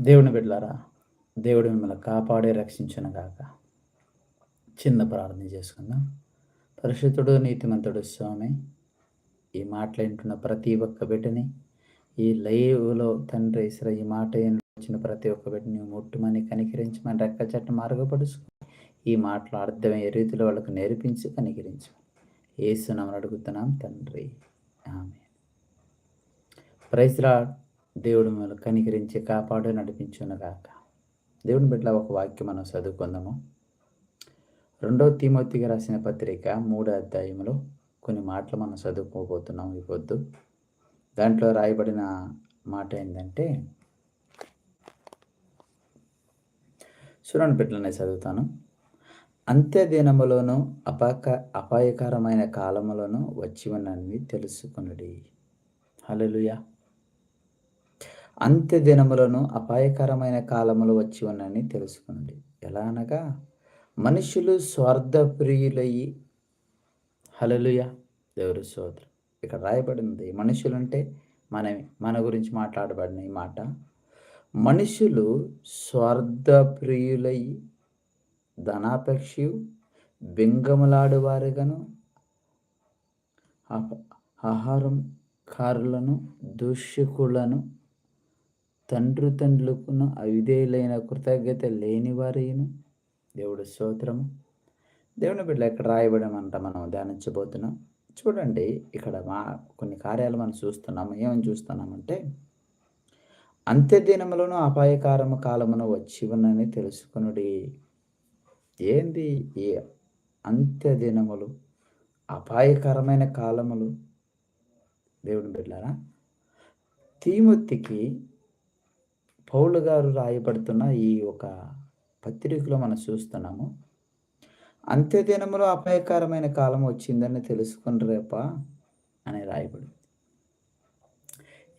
దేవుని బిడ్డలారా దేవుడు మిమ్మల్ని కాపాడే రక్షించను గాక. చిన్న ప్రార్థన చేసుకుందాం. పరిశుద్ధుడు నీతిమంతుడు స్వామి ఈ మాటలు వింటున్న ప్రతి ఒక్క బిడ్డని ఈ లైవ్లో తండ్రి ఇసర ఈ మాట వచ్చిన ప్రతి ఒక్క బిడ్డని ముట్టుమని కనికరించమని రెక్క చెట్టు మార్గపడుచుకుని ఈ మాటలు అర్థమయ్యే రీతిలో వాళ్ళకు నేర్పించి కనికరించు ఏసునామని అడుగుతున్నాం తండ్రి. ఆమె ప్రైజ్లా దేవుడు మిమ్మల్ని కనికరించి కాపాడు నడిపించునగాక. దేవుని బిడ్డ ఒక వాక్యం మనం చదువుకుందాము. రెండో తిమోతికి రాసిన పత్రిక మూడో అధ్యాయంలో కొన్ని మాటలు మనం చదువుకోబోతున్నాం ఈ పొద్దు. దాంట్లో రాయబడిన మాట ఏంటంటే చూడండి బిడ్డలనే చదువుతాను. అంత్య దినములోను అపాక అపాయకరమైన కాలములోను వచ్చి ఉన్నవి తెలుసుకున్నది హలోయా అంత్య దినములను అపాయకరమైన కాలములు వచ్చి ఉన్నాయని తెలుసుకునండి. ఎలా అనగా మనుషులు స్వార్థప్రియులయ్యి హలలుయ దేవుడు సోదరు. ఇక్కడ రాయబడింది మనుషులు అంటే మనమే మన గురించి మాట్లాడబడిన ఈ మాట. మనుషులు స్వార్థప్రియులయ్యి ధనాపేక్షయు బెంగములాడువారుగాను ఆహారం కారులను దూషకులను తండ్రి తండ్రులకును అవిధేయులైన కృతజ్ఞత లేని వారైన దేవుడు స్తోత్రము. దేవుని బిడ్డ ఇక్కడ రాయబడమంట మనం ధ్యానించబోతున్నాం. చూడండి ఇక్కడ మా కొన్ని కార్యాలు మనం చూస్తున్నాము. ఏమని చూస్తున్నామంటే అంత్యదినములను అపాయకారము కాలమును వచ్చి ఉన్నని తెలుసుకునుడి. ఏంది ఈ అంత్యదినములు అపాయకరమైన కాలములు? దేవుని బిడ్డారా తీమొత్తికి పౌలు గారు రాయబడుతున్న ఈ ఒక పత్రికలో మనం చూస్తున్నాము. అంత్యదినములో అపాయకరమైన కాలం వచ్చిందని తెలుసుకుని రేపా అని రాయబడింది.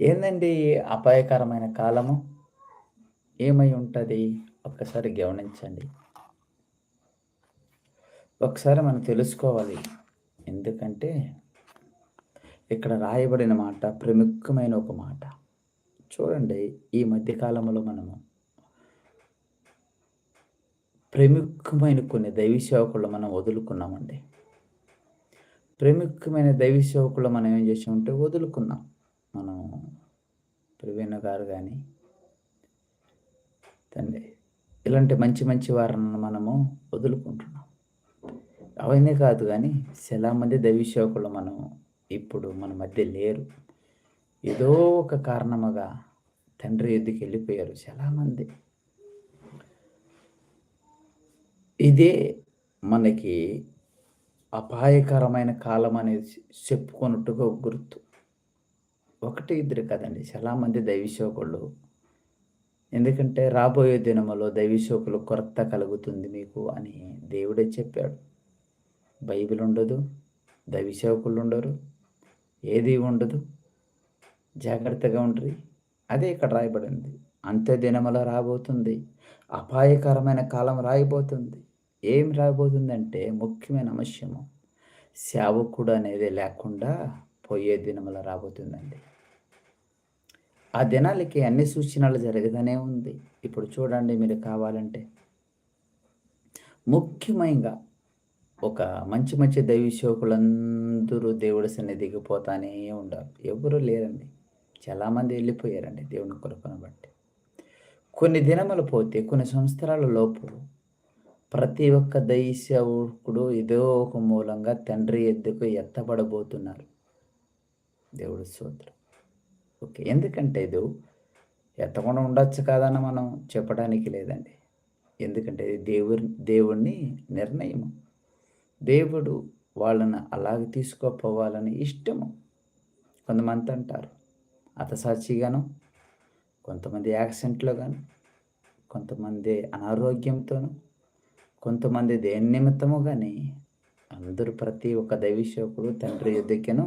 ఏందండి అపాయకరమైన కాలము? ఏమై ఉంటుంది? ఒక్కసారి గమనించండి. ఒకసారి మనం తెలుసుకోవాలి. ఎందుకంటే ఇక్కడ రాయబడిన మాట ప్రముఖమైన ఒక మాట. చూడండి ఈ మధ్యకాలంలో మనము ప్రముఖమైన కొన్ని దైవ సేవకులు మనం వదులుకున్నామండి. ప్రముఖమైన దైవ సేవకులు మనం ఏం చేసామంటే వదులుకున్నాం. మనం ప్రవీణ గారు కానీ తండ్రి ఇలాంటి మంచి మంచి వారిని మనము వదులుకుంటున్నాం. అవన్నీ కాదు కానీ చాలా మంది దైవ సేవకులు మనం ఇప్పుడు మన మధ్య లేరు. ఏదో ఒక కారణముగా తండ్రి ఎద్దుకు వెళ్ళిపోయారు చాలామంది. ఇదే మనకి అపాయకరమైన కాలం అనేది చెప్పుకున్నట్టుగా గుర్తు. ఒకటి ఇద్దరు కదండి చాలామంది దైవశోకులు. ఎందుకంటే రాబోయే దినములో దైవశోకులు కొరత కలుగుతుంది మీకు అని దేవుడే చెప్పాడు. బైబిల్ ఉండదు దైవశోకులు ఉండరు ఏది ఉండదు. జాగ్రత్తగా ఉండ్రి. అదే ఇక్కడ రాయబడింది. అంతే దినములో రాబోతుంది. అపాయకరమైన కాలం రాయబోతుంది. ఏం రాబోతుందంటే ముఖ్యమైన అంశము. సేవకుడు అనేది లేకుండా పోయే దినముల రాబోతుందండి. ఆ దినాలకి అన్ని సూచనలు జరగదనే ఉంది. ఇప్పుడు చూడండి మీరు కావాలంటే. ముఖ్యమైనగా ఒక మంచి మంచి దైవ సేవకులందరూ దేవుడి సన్నిధికి పోతానే ఉండాలి. ఎవరు లేరండి. చాలామంది వెళ్ళిపోయారండి దేవుని కృపను బట్టి. కొన్ని దినములు పోతే కొన్ని సంవత్సరాల లోపు ప్రతి ఒక్క దైసేవకుడు ఏదో ఒక మూలంగా తండ్రి ఎద్దుకు ఎత్తబడబోతున్నారు. దేవుడు సూత్రం ఓకే ఎందుకంటే ఇది ఎత్తకుండా ఉండొచ్చు కాదని మనం చెప్పడానికి లేదండి. ఎందుకంటే ఇది దేవుడి దేవుణ్ణి నిర్ణయము. దేవుడు వాళ్ళని అలాగ తీసుకోపోవాలని ఇష్టము. కొంతమంది అంటారు హతసాక్షిగాను కొంతమంది యాక్సిడెంట్లో కాను కొంతమంది అనారోగ్యంతోనూ కొంతమంది దేని నిమిత్తము కానీ అందరూ ప్రతి ఒక్క దైవశోకుడు తండ్రి ఎద్దకెను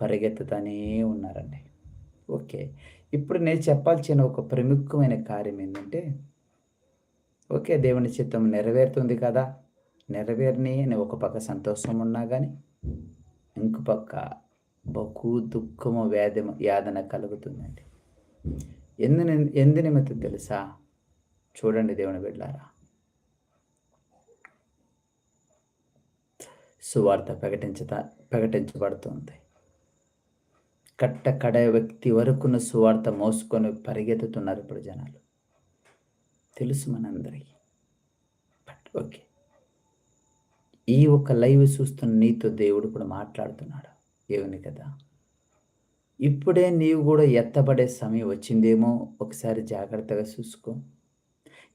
పరిగెత్తుతానే ఉన్నారండి. ఓకే ఇప్పుడు నేను చెప్పాల్సిన ఒక ప్రముఖమైన కార్యం ఏంటంటే ఓకే దేవుని చిత్తం నెరవేరుతుంది కదా నెరవేరిని అని ఒక పక్క సంతోషం ఉన్నా కానీ ఇంకో పక్క బహు దుఃఖము వేదము యాదన కలుగుతుందండి. ఎందు ఎందు నిమిత్తం తెలుసా? చూడండి దేవుని బిడ్డారా సువార్త ప్రకటించత ప్రకటించబడుతుంది. కట్ట కడ వ్యక్తి వరకున్న సువార్త మోసుకొని పరిగెత్తుతున్నారు ఇప్పుడు జనాలు. తెలుసు మనందరికీ. But okay. ఈ ఒక లైవ్ చూస్తున్న నీతో దేవుడు కూడా మాట్లాడుతున్నాడు. దేవుని కదా. ఇప్పుడే నీవు కూడా ఎత్తబడే సమయం వచ్చిందేమో ఒకసారి జాగ్రత్తగా చూసుకో.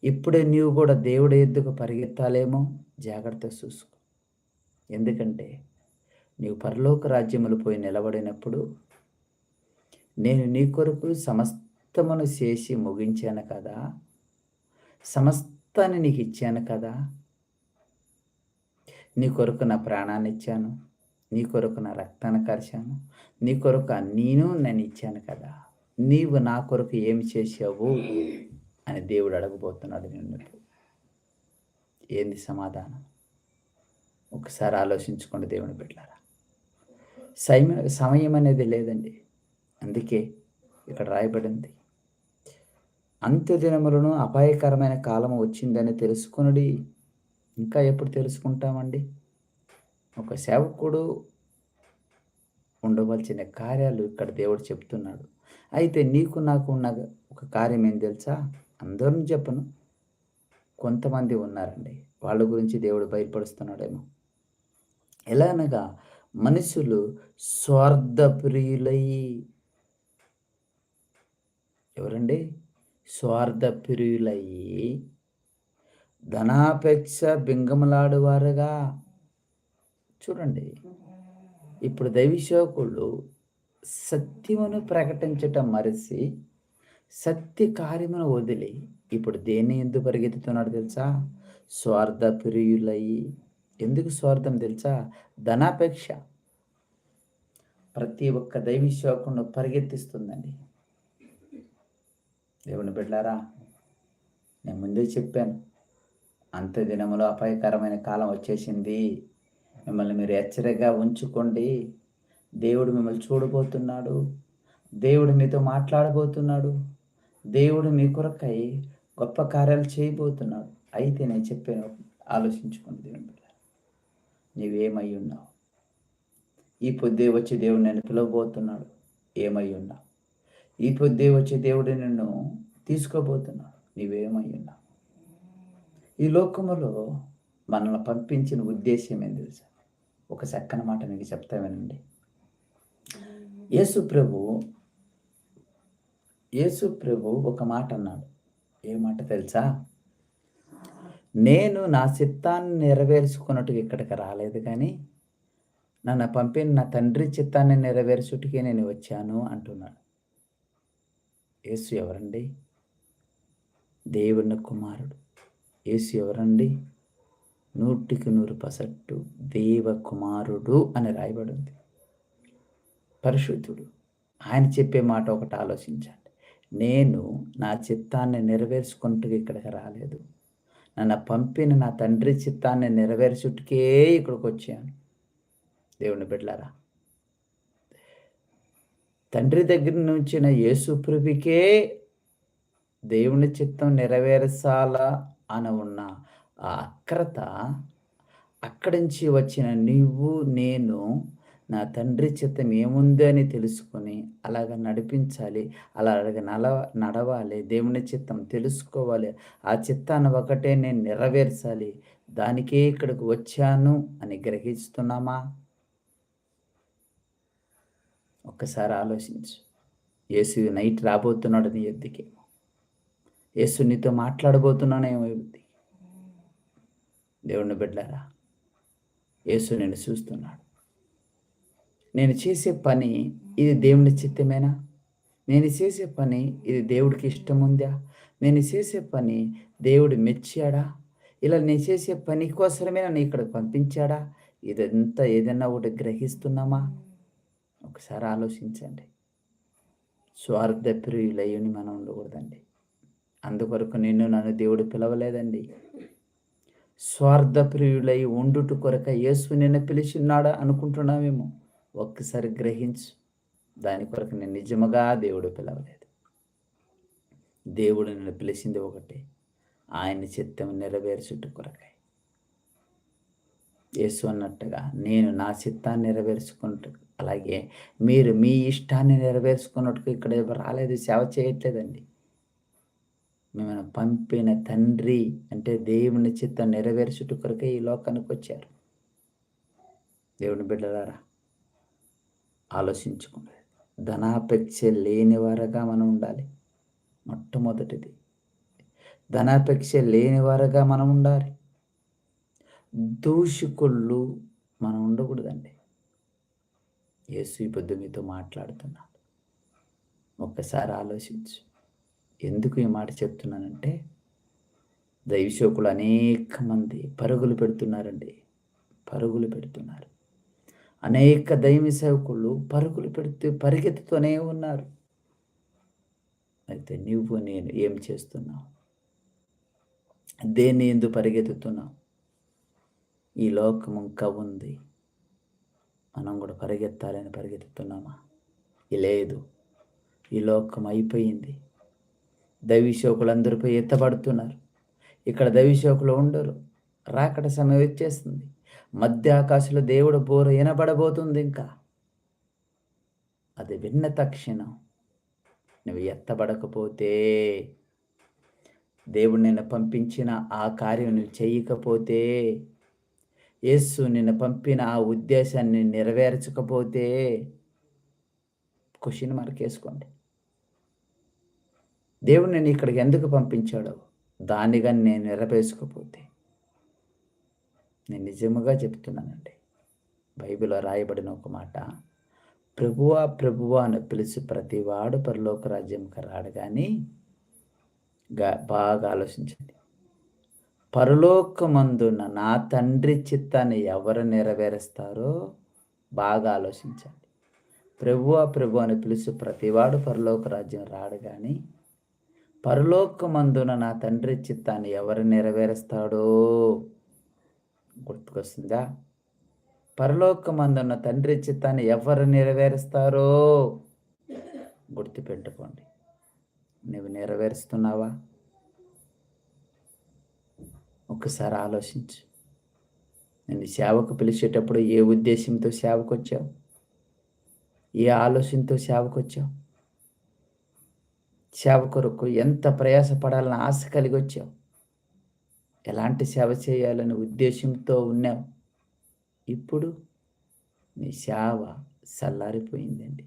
ఇప్పుడే నీవు కూడా దేవుడి ఎద్దుకు పరిగెత్తాలేమో జాగ్రత్తగా చూసుకో. ఎందుకంటే నీవు పరలోక రాజ్యములు పోయి నిలబడినప్పుడు నేను నీ కొరకు సమస్తమును చేసి ముగించాను కదా. సమస్తాన్ని నీకు ఇచ్చాను కదా. నీ కొరకు నా ప్రాణాన్ని ఇచ్చాను. నీ కొరకు నా రక్తాన్ని కరిచాను నీ కొరకు నేను నేను ఇచ్చాను కదా. నీవు నా కొరకు ఏమి చేసావు అని దేవుడు అడగబోతున్నాడు నిన్ను. ఏంది సమాధానం? ఒకసారి ఆలోచించుకోండి దేవుని బిడ్డారా సమయం సమయం అనేది లేదండి. అందుకే ఇక్కడ రాయబడింది. అంత్యదినములను అపాయకరమైన కాలం వచ్చిందని తెలుసుకునడి. ఇంకా ఎప్పుడు తెలుసుకుంటామండి? ఒక సేవకుడు ఉండవలసిన కార్యాలు ఇక్కడ దేవుడు చెప్తున్నాడు. అయితే నీకు నాకు ఉన్న ఒక కార్యం ఏం తెలుసా? అందరం చెప్పను. కొంతమంది ఉన్నారండి. వాళ్ళ గురించి దేవుడు బయలుపరుస్తున్నాడేమో. ఎలా అనగా మనుషులు స్వార్థప్రియులై ఎవరండి? స్వార్థప్రియులయ్యి ధనాపేక్ష బింగములాడువారుగా. చూడండి. ఇప్పుడు దైవశోకులు సత్యమును ప్రకటించటం మరిసి సత్య కార్యమును వదిలి ఇప్పుడు దేన్ని ఎందుకు పరిగెత్తుతున్నాడు తెలుసా? స్వార్థ ప్రియులయ్యి ఎందుకు స్వార్థం తెలుసా? ధనాపేక్ష. ప్రతి ఒక్క దైవశోకును పరిగెత్తిస్తుందండి. దేవుని బిడ్డారా నేను ముందే చెప్పాను అంత దినములో అపాయకరమైన కాలం వచ్చేసింది. మిమ్మల్ని మీరు హెచ్చరికగా ఉంచుకోండి. దేవుడు మిమ్మల్ని చూడబోతున్నాడు. దేవుడు మీతో మాట్లాడబోతున్నాడు. దేవుడు మీ కొరకై గొప్ప కార్యాలు చేయబోతున్నాడు. అయితే నేను చెప్పాను ఆలోచించుకోండి దేవుని బిడ్డ. నీవేమై ఉన్నావు? ఈ పొద్దే వచ్చి దేవుడు నేను పిలవబోతున్నాడు. ఏమై ఉన్నావు? ఈ పొద్దే వచ్చి దేవుడు నిన్ను తీసుకోబోతున్నాడు. నీవేమై ఉన్నావు? ఈ లోకములో మనల్ని పంపించిన ఉద్దేశం ఏం తెలుసా? ఒక చక్కని మాట మీకు చెప్తా వినండి. యేసు ప్రభు యేసు ప్రభు ఒక మాట అన్నాడు. ఏ మాట తెలుసా? నేను నా చిత్తాన్ని నెరవేర్చుకున్నట్టుకు ఇక్కడికి రాలేదు కానీ నన్ను పంపిన నా తండ్రి చిత్తాన్ని నెరవేర్చుటికే నేను వచ్చాను అంటున్నాడు. యేసు ఎవరండి? దేవుని కుమారుడు. యేసు ఎవరండి? నూటికి నూరు పసట్టు దేవ కుమారుడు అని రాయబడింది. పరిశుద్ధుడు ఆయన చెప్పే మాట ఒకటి ఆలోచించండి. నేను నా చిత్తాన్ని నెరవేర్చుకుంటూ ఇక్కడికి రాలేదు. నన్ను పంపిన నా తండ్రి చిత్తాన్ని నెరవేర్చుటికే ఇక్కడికి వచ్చాను. దేవుని బిడ్డలారా తండ్రి దగ్గర నుంచిన యేసుప్రభికే దేవుని చిత్తం నెరవేర్చాలా అని ఉన్న ఆ అక్రత అక్కడి నుంచి వచ్చిన నీవు నేను నా తండ్రి చిత్తం ఏముంది అని తెలుసుకొని అలాగ నడిపించాలి అలాగ నల నడవాలి దేవుని చిత్తం తెలుసుకోవాలి ఆ చిత్తాన్ని ఒకటే నేను నెరవేర్చాలి దానికే ఇక్కడికి వచ్చాను అని గ్రహిస్తున్నామా? ఒక్కసారి ఆలోచించు. యేసు నైట్ రాబోతున్నాడు నీ ఎద్దుకేమో యేసు నీతో మాట్లాడబోతున్నానేమో ఎద్దు దేవుని బిడ్డారా? యేసు నేను చూస్తున్నాడు. నేను చేసే పని ఇది దేవుని చిత్తమేనా? నేను చేసే పని ఇది దేవుడికి ఇష్టం ఉందా నేను చేసే పని దేవుడు మెచ్చాడా? ఇలా నేను చేసే పని కోసమే నన్ను ఇక్కడ పంపించాడా? ఇదంతా ఏదైనా ఒకటి గ్రహిస్తున్నామా? ఒకసారి ఆలోచించండి. స్వార్థ ప్రియులయ్యని మనం ఉండకూడదండి. అందుకొరకు నిన్ను నన్ను దేవుడు పిలవలేదండి. స్వార్థ ప్రియులై ఉండుట కొరక యేసు నిన్న పిలిచిన్నాడా అనుకుంటున్నామేమో ఒక్కసారి గ్రహించు. దాని కొరకు నేను నిజముగా దేవుడు పిలవలేదు. దేవుడు నిన్ను పిలిచింది ఒకటే. ఆయన చిత్తం నెరవేర్చుట కొరకై. యేసు అన్నట్టుగా నేను నా చిత్తాన్ని నెరవేర్చుకుంటూ అలాగే మీరు మీ ఇష్టాన్ని నెరవేర్చుకున్నట్టుగా ఇక్కడ రాలేదు సేవ చేయట్లేదండి. మిమ్మల్ని పంపిన తండ్రి అంటే దేవుని చిత్తం నెరవేర్చుట కొరకే ఈ లోకానికి వచ్చారు. దేవుని బిడ్డలారా ఆలోచించుకోండి. ధనాపేక్ష లేని వారగా మనం ఉండాలి. మొట్టమొదటిది ధనాపేక్ష లేని వారగా మనం ఉండాలి. దూషికుళ్ళు మనం ఉండకూడదండి. యేసు ఈ పొద్దు మీతో మాట్లాడుతున్నాడు. ఒక్కసారి ఆలోచించు. ఎందుకు ఈ మాట చెప్తున్నానంటే దైవశోకులు అనేక మంది పరుగులు పెడుతున్నారండి. పరుగులు పెడుతున్నారు. అనేక దైవ సేవకులు పరుగులు పెడుతూ పరిగెత్తుతూనే ఉన్నారు. అయితే నువ్వు నేను ఏం చేస్తున్నావు? దేన్ని ఎందుకు పరిగెత్తుతున్నావు? ఈ లోకం ఇంకా ఉంది. మనం కూడా పరిగెత్తాలని పరిగెత్తుతున్నామా? లేదు. ఈ లోకం అయిపోయింది. దైవశోకులు ఎత్తబడుతున్నారు. ఇక్కడ దవిశోకులు ఉండరు. రాకడ సమయం వచ్చేస్తుంది. మధ్య ఆకాశంలో దేవుడు బోర వినబడబోతుంది ఇంకా. అది విన్న తక్షణం నువ్వు ఎత్తబడకపోతే దేవుడు నిన్ను పంపించిన ఆ కార్యం నువ్వు చేయకపోతే యేసు నిన్ను పంపిన ఆ ఉద్దేశాన్ని నెరవేర్చకపోతే క్వశ్చన్ మార్క్ వేసుకోండి. దేవుడు నేను ఇక్కడికి ఎందుకు పంపించాడో? దానిగా నేను నెరవేర్చకపోతే నేను నిజముగా చెప్తున్నానండి. బైబిల్లో రాయబడిన ఒక మాట ప్రభువా ప్రభువా అని పిలిచి ప్రతివాడు పరలోక రాజ్యంకి రాడు కానీ బాగా ఆలోచించండి. పరలోకమందున్న నా తండ్రి చిత్తాన్ని ఎవరు నెరవేరుస్తారో బాగా ఆలోచించండి. ప్రభువా ప్రభు అని పిలుచు ప్రతివాడు పరలోక రాజ్యం రాడు కానీ పరలోకమందున నా తండ్రి చిత్తాన్ని ఎవరు నెరవేరుస్తాడో గుర్తుకొస్తుందా? పరలోకమందున్న తండ్రి చిత్తాన్ని ఎవరు నెరవేరుస్తారో గుర్తుపెట్టుకోండి. నువ్వు నెరవేరుస్తున్నావా? ఒక్కసారి ఆలోచించు. నేను సేవకు పిలిచేటప్పుడు ఏ ఉద్దేశంతో సేవకు వచ్చావు ఏ ఆలోచనతో సేవకు వచ్చావు సేవ కొరకు ఎంత ప్రయాసపడాలని ఆశ కలిగి వచ్చావు? ఎలాంటి సేవ చేయాలనే ఉద్దేశంతో ఉన్నావు? ఇప్పుడు నీ సేవ చల్లారిపోయిందండి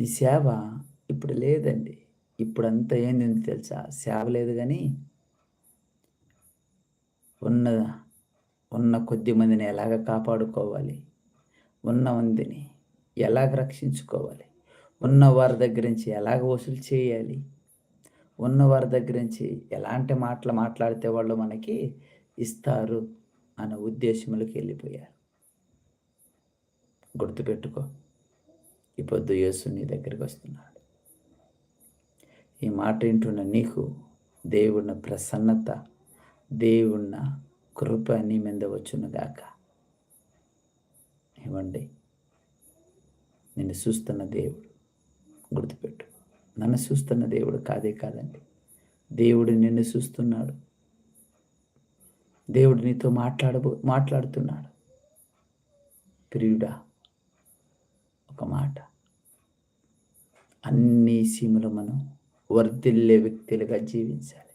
నీ సేవ ఇప్పుడు లేదండి. ఇప్పుడంతా ఏంది తెలుసా? సేవ లేదు కానీ ఉన్న ఉన్న కొద్ది మందిని ఎలాగ కాపాడుకోవాలి? ఉన్న మందిని ఎలాగ రక్షించుకోవాలి? ఉన్న వారి దగ్గర నుంచి ఎలాగ వసూలు చేయాలి? ఉన్న వారి దగ్గర నుంచి ఎలాంటి మాటలు మాట్లాడితే వాళ్ళు మనకి ఇస్తారు అనే ఉద్దేశములకు వెళ్ళిపోయారు. గుర్తుపెట్టుకో ఈ పొద్దు యేసు నీ దగ్గరికి వస్తున్నాడు. ఈ మాట వింటున్న నీకు దేవుడిన ప్రసన్నత దేవున్న కృప నీ మీద వచ్చునుగాక ఇవ్వండి నిన్ను చూస్తున్న దేవుడు గుర్తుపెట్టు. నన్ను చూస్తున్న దేవుడు కాదే కాదండి. దేవుడు నిన్ను చూస్తున్నాడు. దేవుడు నీతో మాట్లాడబో మాట్లాడుతున్నాడు. ప్రియుడా ఒక మాట. అన్ని సీములు మనం వర్ధిల్లే వ్యక్తులుగా జీవించాలి.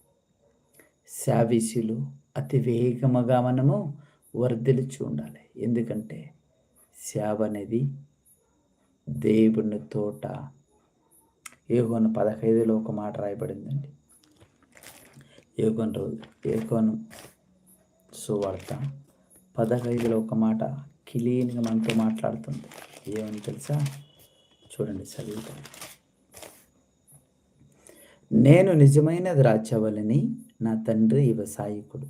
శావిసులు అతి వేగముగా మనము వర్ధిల్చి ఉండాలి. ఎందుకంటే సేవ అనేది దేవుని తోట ఏగోను పదహైదులో ఒక మాట రాయబడిందండి. ఏగోన్ రోజు ఏగోను సువార్త పదహైదులో ఒక మాట క్లీన్గా మనతో మాట్లాడుతుంది. ఏమని తెలుసా? చూడండి చదువుతాను నేను నిజమైన ద్రాక్షవల్లిని నా తండ్రి వ్యవసాయకుడు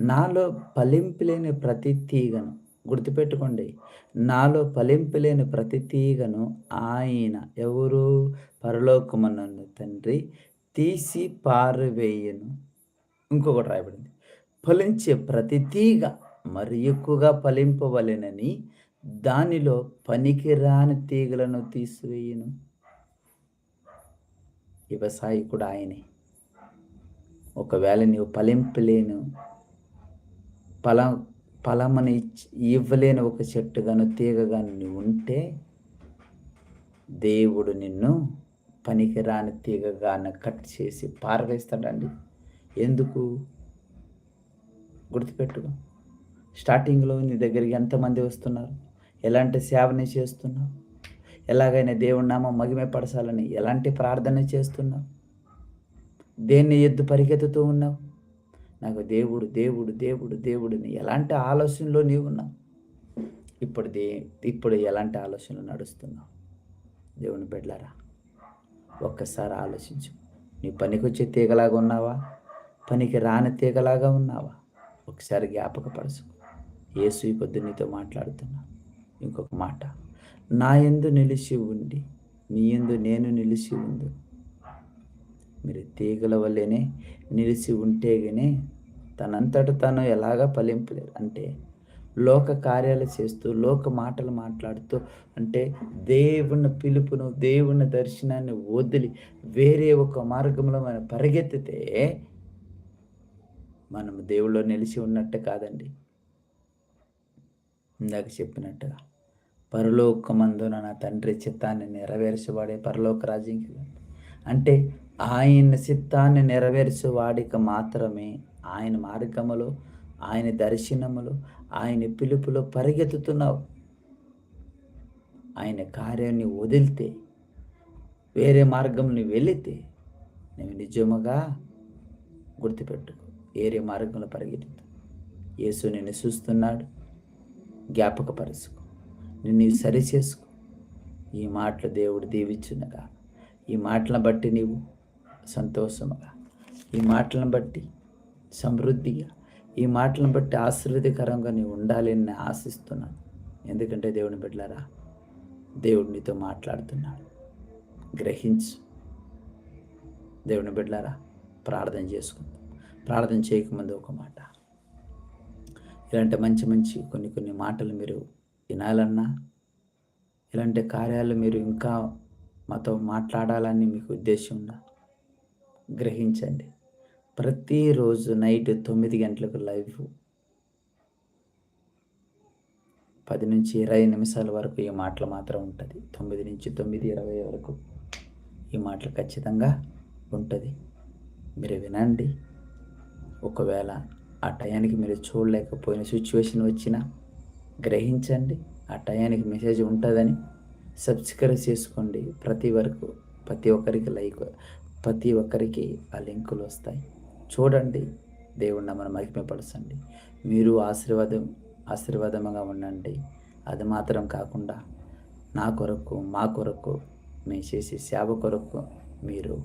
నాలో ఫలింపులేని ప్రతి తీగను గుర్తుపెట్టుకోండి. నాలో ఫలింపలేని ప్రతి తీగను ఆయన ఎవరు? పరలోకమన్న తండ్రి తీసి పారవేయను. ఇంకొకటి రాయబడింది. ఫలించే ప్రతి తీగ మరి ఎక్కువగా ఫలింపవలెనని దానిలో పనికిరాని తీగలను తీసివేయను. వ్యవసాయి కూడా ఆయనే. ఒకవేళ నీవు ఫలింపలేను ఫలం ఫలమని ఇవ్వలేని ఒక చెట్టుగాను తీగ గాని ఉంటే దేవుడు నిన్ను పనికిరాని తీగగాను కట్ చేసి పారవేస్తాడండి. ఎందుకు? గుర్తుపెట్టుకో. స్టార్టింగ్లో నీ దగ్గరికి ఎంతమంది వస్తున్నారు? ఎలాంటి సేవని చేస్తున్నావు ఎలాగైనా దేవుడి నామం మగిమే పడసాలని ఎలాంటి ప్రార్థన చేస్తున్నావు దేన్ని ఎద్దు పరిగెత్తుతూ ఉన్నావు? నాకు దేవుడు దేవుడు దేవుడు దేవుడిని ఎలాంటి ఆలోచనలో నీవు ఉన్నావు ఇప్పుడు దే ఇప్పుడు ఎలాంటి ఆలోచనలు నడుస్తున్నావు? దేవుని బిడ్డలారా ఒక్కసారి ఆలోచించు. నీ పనికొచ్చే తీగలాగా ఉన్నావా? పనికి రాని తీగలాగా ఉన్నావా? ఒకసారి జ్ఞాపకపరచు. యేసు ఈ పొద్దు నీతో మాట్లాడుతున్నా. ఇంకొక మాట నా ఎందు నిలిచి ఉండి మీ ఎందు నేను నిలిచి ఉంది మీరు తీగల వల్లేనే నిలిచి ఉంటే గానే తనంతట తను ఎలాగా ఫలింపలేరు అంటే లోక కార్యాలు చేస్తూ లోక మాటలు మాట్లాడుతూ అంటే దేవుని పిలుపును దేవుని దర్శనాన్ని వదిలి వేరే ఒక మార్గంలో మనం పరిగెత్తితే మనం దేవుళ్ళు నిలిచి ఉన్నట్టు కాదండి. ఇందాక చెప్పినట్టుగా పరలోకమందున నా తండ్రి చిత్తాన్ని నెరవేర్చబడే పరలోక రాజ్యం అంటే ఆయన చిత్తాన్ని నెరవేర్చేవాడికి మాత్రమే ఆయన మార్గములో ఆయన దర్శనములో ఆయన పిలుపులో పరిగెత్తుతున్నావు. ఆయన కార్యాన్ని వదిలితే వేరే మార్గంని వెళితే నువ్వు నిజముగా గుర్తుపెట్టుకో. వేరే మార్గంలో పరిగెత్తు. యేసు నిన్ను చూస్తున్నాడు. జ్ఞాపకపరుచుకో. నిన్ను సరి చేసుకో. ఈ మాటలు దేవుడు దీవించునగా. ఈ మాటలను బట్టి నీవు సంతోషముగా. ఈ మాటలను బట్టి సమృద్ధిగా. ఈ మాటలను బట్టి ఆశీర్వదకరంగా నీవు ఉండాలని ఆశిస్తున్నాను. ఎందుకంటే దేవుని బిడ్డలారా దేవుడు నీతో మాట్లాడుతున్నాడు. గ్రహించు. దేవుని బిడ్డలారా ప్రార్థన చేసుకుందాం. ప్రార్థన చేయకముందు ఒక మాట. ఇలాంటి మంచి మంచి కొన్ని కొన్ని మాటలు మీరు వినాలన్నా ఇలాంటి కార్యాలు మీరు ఇంకా మాతో మాట్లాడాలని మీకు ఉద్దేశం ఉందా? గ్రహించండి. ప్రతిరోజు నైట్ తొమ్మిది గంటలకు లైవ్. పది నుంచి ఇరవై నిమిషాల వరకు ఈ మాటలు మాత్రం ఉంటుంది. తొమ్మిది నుంచి తొమ్మిది ఇరవై వరకు ఈ మాటలు ఖచ్చితంగా ఉంటుంది. మీరు వినండి. ఒకవేళ ఆ టయానికి మీరు చూడలేకపోయిన సిచ్యువేషన్ వచ్చినా గ్రహించండి. ఆ టయానికి మెసేజ్ ఉంటుందని సబ్స్క్రైబ్ చేసుకోండి. ప్రతి వరకు ప్రతి ఒక్కరికి లైక్ ప్రతి ఒక్కరికి ఆ లింకులు వస్తాయి. చూడండి. దేవుడిని మనం మహిమపరచండి. మీరు ఆశీర్వాదం ఆశీర్వాదముగా ఉండండి. అది మాత్రం కాకుండా నా కొరకు మా కొరకు మేము చేసే సేవ కొరకు మీరు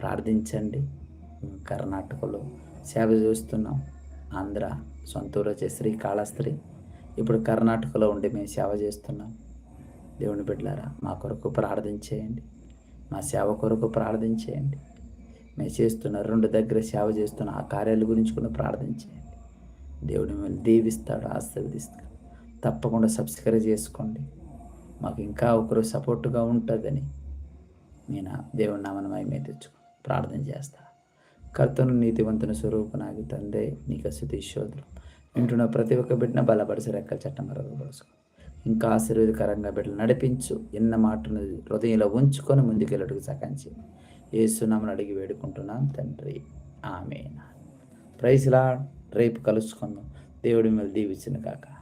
ప్రార్థించండి. కర్ణాటకలో సేవ చేస్తున్నాం. ఆంధ్ర సొంతూరు వచ్చే శ్రీకాళహస్త్రి ఇప్పుడు కర్ణాటకలో ఉండి మేము సేవ చేస్తున్నాం. దేవుని బిడ్డలారా మా కొరకు ప్రార్థించేయండి. మా సేవ కొరకు ప్రార్థించేయండి. చేస్తున్న రెండు దగ్గర సేవ చేస్తున్న ఆ కార్యాల గురించి కూడా ప్రార్థించేయండి దేవుడు మిమ్మల్ని దీవిస్తాడు ఆశీర్వదిస్తాడు. తప్పకుండా సబ్స్క్రైబ్ చేసుకోండి. మాకు ఇంకా ఒకరు సపోర్టుగా ఉంటుందని నేను దేవుడి నామన మహిమే తెచ్చుకో ప్రార్థన చేస్తా. కర్తను నీతివంతుని నాకు తందే నీకు శుతీశ్వరులు వింటున్న ప్రతి ఒక్క బిడ్డన బలపరిచి రెక్కల చట్టం మరొకపరుచుకో ఇంకా ఆశీర్వదకరంగా బిడ్డలు నడిపించు. ఎన్న మాటను హృదయంలో ఉంచుకొని ముందుకెళ్ళడుకు సకాంచి ఏసునామని అడిగి వేడుకుంటున్నాం తండ్రి. ఆమె ప్రైజ్లా రేపు కలుసుకుందాం. దేవుడి మీద దీవించిన కాక